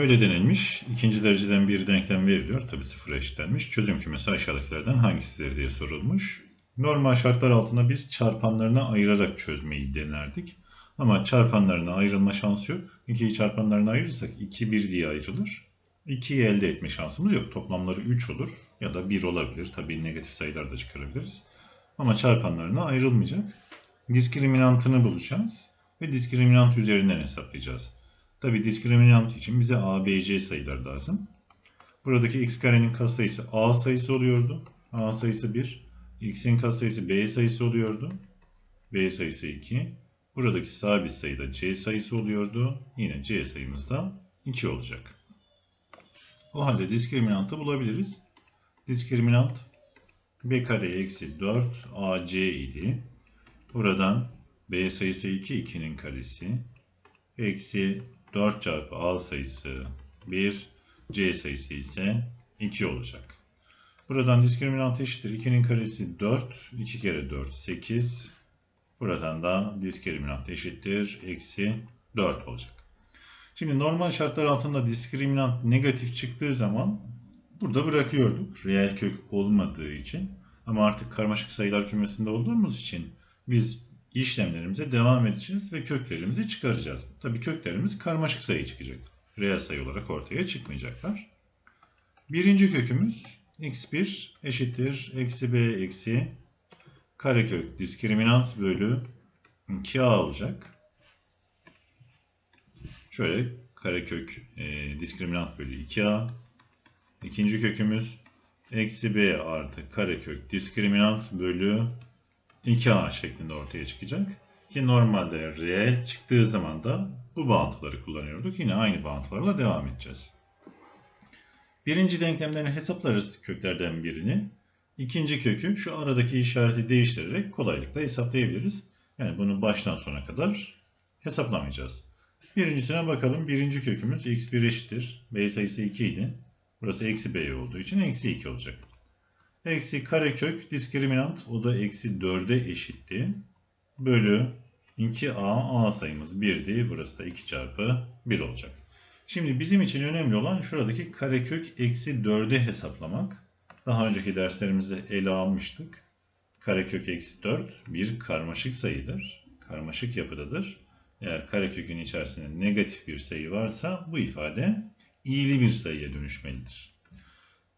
Şöyle denilmiş. ikinci dereceden bir denklem veriliyor. Tabi sıfıra eşitlenmiş. Çözüm kümesi aşağıdakilerden hangisidir diye sorulmuş. Normal şartlar altında biz çarpanlarına ayırarak çözmeyi denerdik. Ama çarpanlarına ayrılma şansı yok. 2'yi çarpanlarına ayırırsak 2 1 diye ayrılır. 2'yi elde etme şansımız yok. Toplamları 3 olur ya da 1 olabilir. Tabii negatif sayılar da çıkarabiliriz. Ama çarpanlarına ayrılmayacak. Diskriminantını bulacağız ve diskriminant üzerinden hesaplayacağız. Tabii diskriminant için bize a, b, c sayılar lazım. Buradaki x karenin katsayısı a sayısı oluyordu. a sayısı 1. x'in katsayısı b sayısı oluyordu. b sayısı 2. Buradaki sabit sayı da c sayısı oluyordu. Yine c sayımız da 2 olacak. O halde diskriminantı bulabiliriz. Diskriminant b kare eksi 4 ac idi. Buradan b sayısı 2, 2'nin karesi. Eksi 4 çarpı a sayısı 1, c sayısı ise 2 olacak. Buradan diskriminant eşittir. 2'nin karesi 4, 2 kere 4, 8. Buradan da diskriminant eşittir. Eksi 4 olacak. Şimdi normal şartlar altında diskriminant negatif çıktığı zaman burada bırakıyorduk. Reel kök olmadığı için. Ama artık karmaşık sayılar kümesinde olduğumuz için biz işlemlerimize devam edeceğiz ve köklerimizi çıkaracağız. Tabii köklerimiz karmaşık sayı çıkacak. Reel sayı olarak ortaya çıkmayacaklar. Birinci kökümüz x1 eşittir eksi b eksi karekök diskriminant bölü 2a olacak. Şöyle karekök e, diskriminant bölü 2a. İkinci kökümüz eksi b artı karekök diskriminant bölü 2a şeklinde ortaya çıkacak. Ki normalde reel çıktığı zaman da bu bağıntıları kullanıyorduk. Yine aynı bağıntılarla devam edeceğiz. Birinci denklemlerini hesaplarız köklerden birini. İkinci kökü şu aradaki işareti değiştirerek kolaylıkla hesaplayabiliriz. Yani bunu baştan sona kadar hesaplamayacağız. Birincisine bakalım. Birinci kökümüz x1 eşittir. b sayısı 2 idi. Burası eksi b olduğu için eksi 2 olacak. Eksi karekök diskriminant o da eksi 4'e eşitti. Bölü 2a a sayımız 1'di. Burası da 2 çarpı 1 olacak. Şimdi bizim için önemli olan şuradaki karekök eksi 4'e hesaplamak. Daha önceki derslerimizde ele almıştık. Karekök eksi 4 bir karmaşık sayıdır. Karmaşık yapıdadır. Eğer karekökün içerisinde negatif bir sayı varsa bu ifade iyili bir sayıya dönüşmelidir.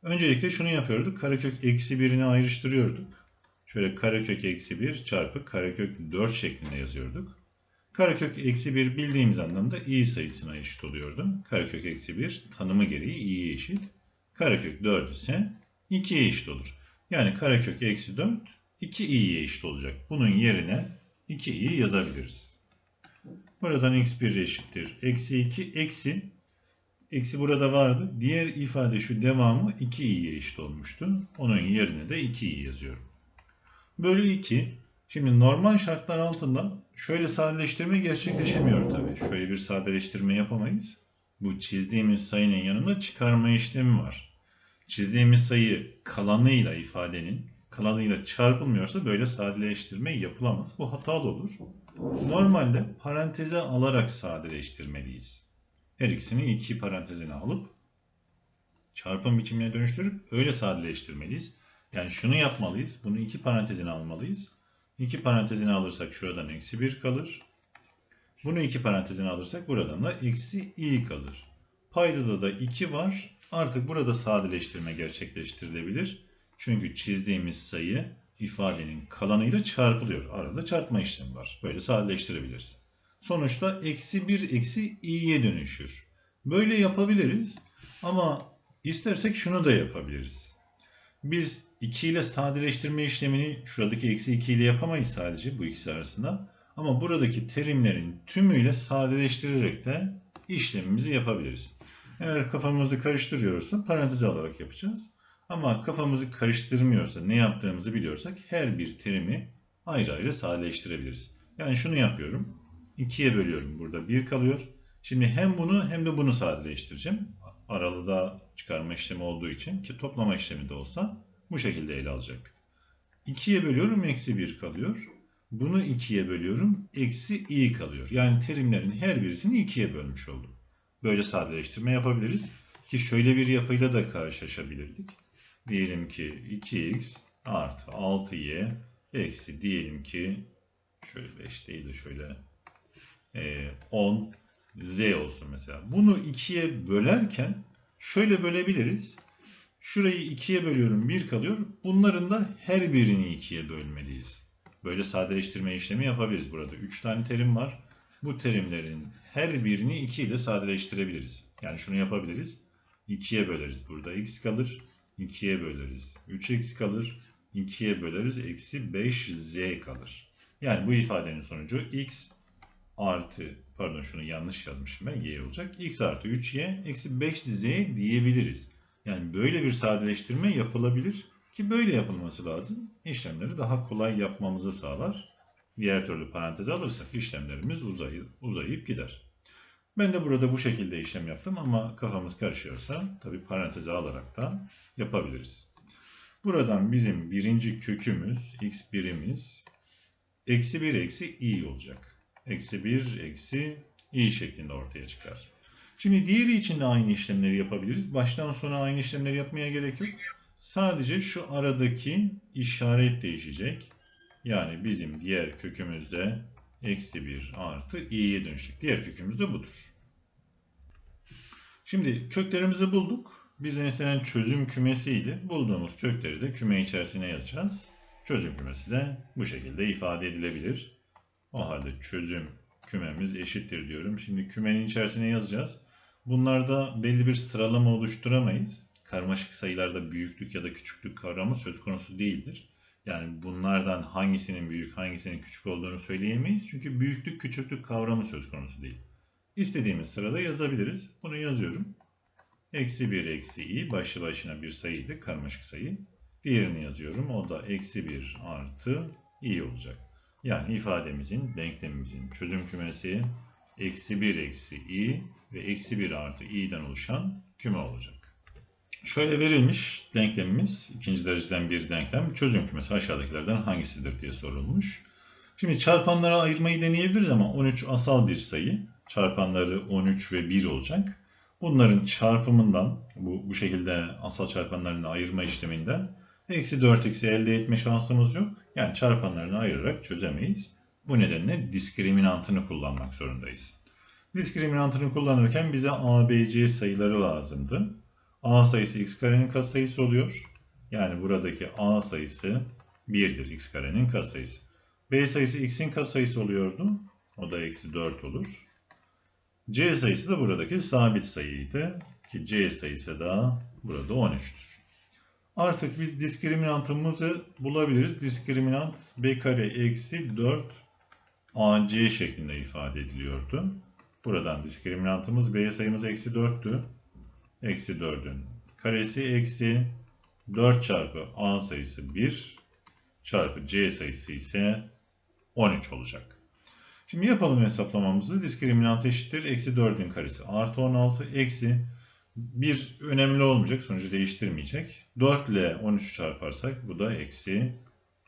Öncelikle şunu yapıyorduk. Karekök eksi 1'ini ayrıştırıyorduk. Şöyle karekök eksi 1 çarpı karekök 4 şeklinde yazıyorduk. Karekök eksi 1 bildiğimiz anlamda i sayısına eşit oluyordu. Karekök eksi 1 tanımı gereği i'ye eşit. Karekök 4 ise 2'ye eşit olur. Yani karekök eksi 4 2i'ye eşit olacak. Bunun yerine 2i'yi yazabiliriz. Buradan x1 eşittir. Eksi 2 eksi Eksi burada vardı. Diğer ifade şu devamı 2i'ye eşit olmuştu. Onun yerine de 2i yazıyorum. Bölü 2. Şimdi normal şartlar altında şöyle sadeleştirme gerçekleşemiyor tabii. Şöyle bir sadeleştirme yapamayız. Bu çizdiğimiz sayının yanında çıkarma işlemi var. Çizdiğimiz sayı kalanıyla ifadenin kalanıyla çarpılmıyorsa böyle sadeleştirme yapılamaz. Bu hatalı olur. Normalde paranteze alarak sadeleştirmeliyiz. Her ikisini iki parantezine alıp çarpım biçimine dönüştürüp öyle sadeleştirmeliyiz. Yani şunu yapmalıyız. Bunu iki parantezine almalıyız. İki parantezine alırsak şuradan eksi 1 kalır. Bunu iki parantezine alırsak buradan da eksi i kalır. Paydada da 2 var. Artık burada sadeleştirme gerçekleştirilebilir. Çünkü çizdiğimiz sayı ifadenin kalanıyla çarpılıyor. Arada çarpma işlemi var. Böyle sadeleştirebiliriz. Sonuçta eksi 1 eksi i'ye dönüşür. Böyle yapabiliriz. Ama istersek şunu da yapabiliriz. Biz 2 ile sadeleştirme işlemini şuradaki eksi 2 ile yapamayız sadece bu ikisi arasında. Ama buradaki terimlerin tümüyle sadeleştirerek de işlemimizi yapabiliriz. Eğer kafamızı karıştırıyorsa parantez alarak yapacağız. Ama kafamızı karıştırmıyorsa ne yaptığımızı biliyorsak her bir terimi ayrı ayrı sadeleştirebiliriz. Yani şunu yapıyorum. 2'ye bölüyorum. Burada 1 kalıyor. Şimdi hem bunu hem de bunu sadeleştireceğim. Aralıda çıkarma işlemi olduğu için ki toplama işlemi de olsa bu şekilde ele alacaktık. 2'ye bölüyorum eksi 1 kalıyor. Bunu 2'ye bölüyorum eksi i kalıyor. Yani terimlerin her birisini 2'ye bölmüş oldum. böyle sadeleştirme yapabiliriz. Ki şöyle bir yapıyla da karşılaşabilirdik. Diyelim ki 2x artı 6y eksi diyelim ki şöyle 5 değil de şöyle 10 z olsun mesela. Bunu 2'ye bölerken şöyle bölebiliriz. Şurayı 2'ye bölüyorum 1 kalıyor. Bunların da her birini 2'ye bölmeliyiz. Böyle sadeleştirme işlemi yapabiliriz. Burada 3 tane terim var. Bu terimlerin her birini 2 ile sadeleştirebiliriz. Yani şunu yapabiliriz. 2'ye böleriz. Burada x kalır. 2'ye böleriz. 3x kalır. 2'ye böleriz. Eksi 5z kalır. Yani bu ifadenin sonucu x artı pardon şunu yanlış yazmışım ben y olacak. x artı 3y eksi 5z diyebiliriz. Yani böyle bir sadeleştirme yapılabilir ki böyle yapılması lazım. İşlemleri daha kolay yapmamızı sağlar. Diğer türlü paranteze alırsak işlemlerimiz uzayıp, uzayıp gider. Ben de burada bu şekilde işlem yaptım ama kafamız karışıyorsa tabi paranteze alarak da yapabiliriz. Buradan bizim birinci kökümüz x birimiz eksi 1 eksi i olacak. Eksi 1 eksi i şeklinde ortaya çıkar. Şimdi diğeri için de aynı işlemleri yapabiliriz. Baştan sona aynı işlemleri yapmaya gerek yok. Sadece şu aradaki işaret değişecek. Yani bizim diğer kökümüzde eksi 1 artı i'ye dönüşecek. Diğer kökümüz de budur. Şimdi köklerimizi bulduk. Bizden istenen çözüm kümesiydi. Bulduğumuz kökleri de küme içerisine yazacağız. Çözüm kümesi de bu şekilde ifade edilebilir. O halde çözüm kümemiz eşittir diyorum. Şimdi kümenin içerisine yazacağız. Bunlarda belli bir sıralama oluşturamayız. Karmaşık sayılarda büyüklük ya da küçüklük kavramı söz konusu değildir. Yani bunlardan hangisinin büyük, hangisinin küçük olduğunu söyleyemeyiz. Çünkü büyüklük, küçüklük kavramı söz konusu değil. İstediğimiz sırada yazabiliriz. Bunu yazıyorum. Eksi 1 eksi i başlı başına bir sayıydı, karmaşık sayı. Diğerini yazıyorum. O da eksi 1 artı i olacak. Yani ifademizin, denklemimizin çözüm kümesi eksi 1 eksi i ve eksi 1 artı i'den oluşan küme olacak. Şöyle verilmiş denklemimiz ikinci dereceden bir denklem çözüm kümesi aşağıdakilerden hangisidir diye sorulmuş. Şimdi çarpanlara ayırmayı deneyebiliriz ama 13 asal bir sayı. Çarpanları 13 ve 1 olacak. Bunların çarpımından bu, bu şekilde asal çarpanlarını ayırma işleminden eksi 4x'i elde etme şansımız yok. Yani çarpanlarını ayırarak çözemeyiz. Bu nedenle diskriminantını kullanmak zorundayız. Diskriminantını kullanırken bize a, b, c sayıları lazımdı. a sayısı x karenin katsayısı oluyor. Yani buradaki a sayısı 1'dir x karenin katsayısı. b sayısı x'in katsayısı oluyordu. O da eksi 4 olur. c sayısı da buradaki sabit sayıydı. Ki c sayısı da burada 13'tür. Artık biz diskriminantımızı bulabiliriz. Diskriminant b kare eksi 4 ac şeklinde ifade ediliyordu. Buradan diskriminantımız b sayımız eksi 4'tü. Eksi 4'ün karesi eksi 4 çarpı a sayısı 1 çarpı c sayısı ise 13 olacak. Şimdi yapalım hesaplamamızı. Diskriminant eşittir. Eksi 4'ün karesi artı 16 eksi bir önemli olmayacak. Sonucu değiştirmeyecek. 4 ile 13 çarparsak bu da eksi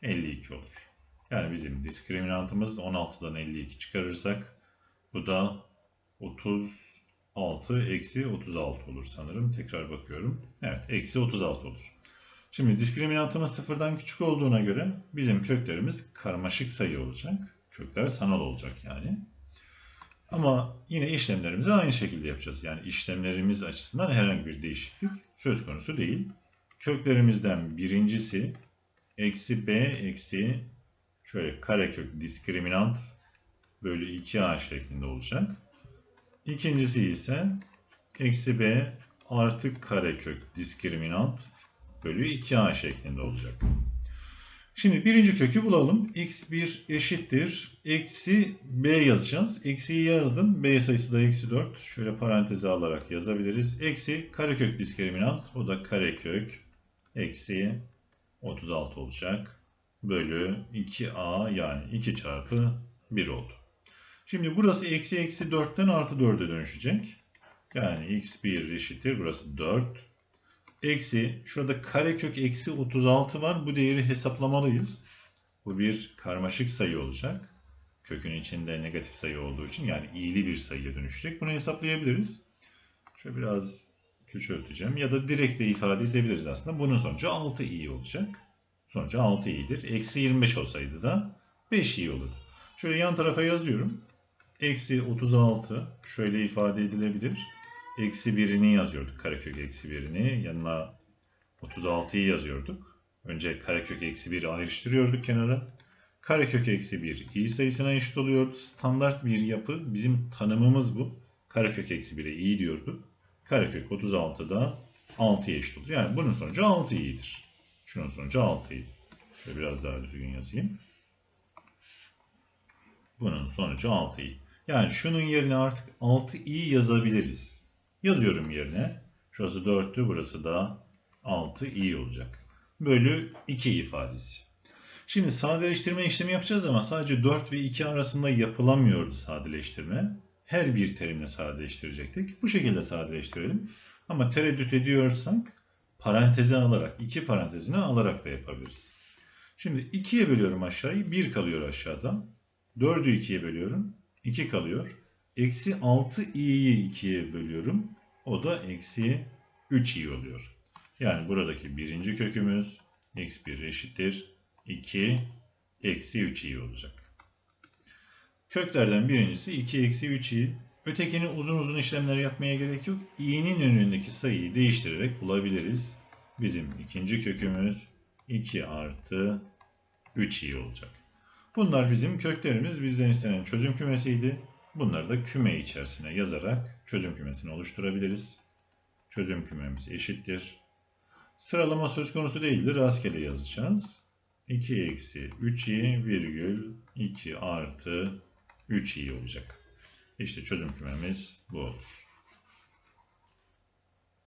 52 olur. Yani bizim diskriminantımız 16'dan 52 çıkarırsak bu da 36 eksi 36 olur sanırım. Tekrar bakıyorum. Evet eksi 36 olur. Şimdi diskriminantımız sıfırdan küçük olduğuna göre bizim köklerimiz karmaşık sayı olacak. Kökler sanal olacak yani. Ama yine işlemlerimizi aynı şekilde yapacağız. Yani işlemlerimiz açısından herhangi bir değişiklik söz konusu değil. Köklerimizden birincisi eksi b eksi şöyle karekök diskriminant bölü 2a şeklinde olacak. İkincisi ise eksi b artı karekök diskriminant bölü 2a şeklinde olacak. Şimdi birinci kökü bulalım. x1 eşittir. Eksi b yazacağız. Eksiyi yazdım. b sayısı da eksi 4. Şöyle paranteze alarak yazabiliriz. Eksi karekök diskriminant. O da karekök eksi 36 olacak. Bölü 2a yani 2 çarpı 1 oldu. Şimdi burası eksi eksi 4'ten artı 4'e dönüşecek. Yani x1 eşittir. Burası 4. Eksi şurada karekök eksi 36 var. Bu değeri hesaplamalıyız. Bu bir karmaşık sayı olacak. Kökün içinde negatif sayı olduğu için yani iyili bir sayıya dönüşecek. Bunu hesaplayabiliriz. Şöyle biraz küçülteceğim. Ya da direkt de ifade edebiliriz aslında. Bunun sonucu 6 i olacak. Sonucu 6 i'dir. Eksi 25 olsaydı da 5 i olur. Şöyle yan tarafa yazıyorum. Eksi 36 şöyle ifade edilebilir. Eksi 1'ini yazıyorduk. Karekök eksi 1'ini. Yanına 36'yı yazıyorduk. Önce karekök eksi 1'i ayrıştırıyorduk kenara. Karekök eksi 1 i sayısına eşit oluyor. Standart bir yapı. Bizim tanımımız bu. Karekök eksi 1'e i diyorduk. Karekök 36'da 6'ya eşit oluyor. Yani bunun sonucu 6 i'dir. Şunun sonucu 6 i. Şöyle biraz daha düzgün yazayım. Bunun sonucu 6 i. Yani şunun yerine artık 6 i yazabiliriz. Yazıyorum yerine. Şurası 4'tü, burası da 6 i olacak. Bölü 2 ifadesi. Şimdi sadeleştirme işlemi yapacağız ama sadece 4 ve 2 arasında yapılamıyordu sadeleştirme. Her bir terimle sadeleştirecektik. Bu şekilde sadeleştirelim. Ama tereddüt ediyorsak paranteze alarak, iki parantezine alarak da yapabiliriz. Şimdi 2'ye bölüyorum aşağıyı, 1 kalıyor aşağıda. 4'ü 2'ye bölüyorum, 2 kalıyor. Eksi 6i'yi 2'ye bölüyorum. O da eksi 3i oluyor. Yani buradaki birinci kökümüz x1 eşittir 2 eksi 3i olacak. Köklerden birincisi 2 eksi 3i. Ötekini uzun uzun işlemler yapmaya gerek yok. i'nin önündeki sayıyı değiştirerek bulabiliriz. Bizim ikinci kökümüz 2 artı 3i olacak. Bunlar bizim köklerimiz. Bizden istenen çözüm kümesiydi. Bunları da küme içerisine yazarak çözüm kümesini oluşturabiliriz. Çözüm kümemiz eşittir. Sıralama söz konusu değildir. Rastgele yazacağız. 2 eksi 3i virgül 2 artı 3i olacak. İşte çözüm kümemiz bu olur.